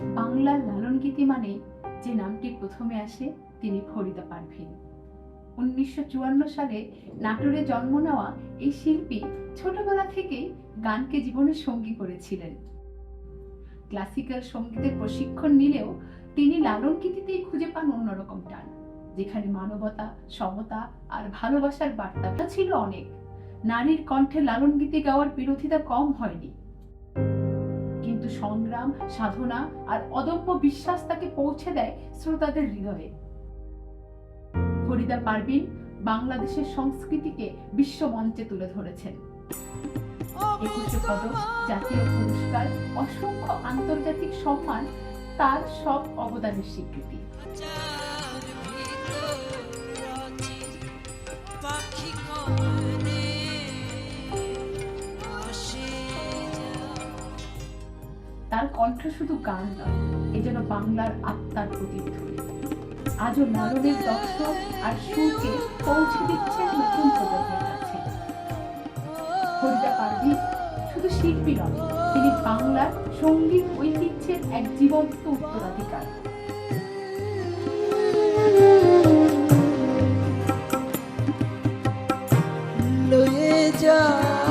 বাংলার লালন গীতি মানে যে নামটি প্রথমে আসে, তিনি ফরিদা পারভিন। উনিশশো চুয়ান্ন সালে নাটোরে জন্ম নেওয়া এই শিল্পী ছোটবেলা থেকেই গানকে জীবনের সঙ্গী করেছিলেন। ক্লাসিক্যাল সঙ্গীতের প্রশিক্ষণ নিলেও তিনি লালন গীতিতেই খুঁজে পান অন্যরকম টান, যেখানে মানবতা, সমতা আর ভালোবাসার বার্তা ছিল অনেক। নারীর কণ্ঠে লালন গীতি গাওয়ার বিরোধিতা কম হয়নি। কিন্তু সংগ্রাম, সাধনা আর অদম্য বিশ্বাস তাকে পৌঁছে দেয় শ্রোতাদের হৃদয়ে। ফরিদা পারভিন বাংলাদেশের সংস্কৃতিকে বিশ্ব মঞ্চে তুলে ধরেছেন। একুশে পদক, জাতীয় পুরস্কার, অসংখ্য আন্তর্জাতিক সম্মান, তার সব অবদানের স্বীকৃতি। তার কণ্ঠ শুধু গান নয়, এ যেন বাংলার আত্মার প্রতিধ্বনি। আজও লালনের দর্শক আর সুরকে পৌঁছে দিচ্ছেন নতুন প্রজন্মের কাছে। ফরিদা পারভিন শুধু শিল্পী নন, তিনি বাংলার সংগীত ঐতিহ্যের এক জীবন্ত উত্তরাধিকার। যা।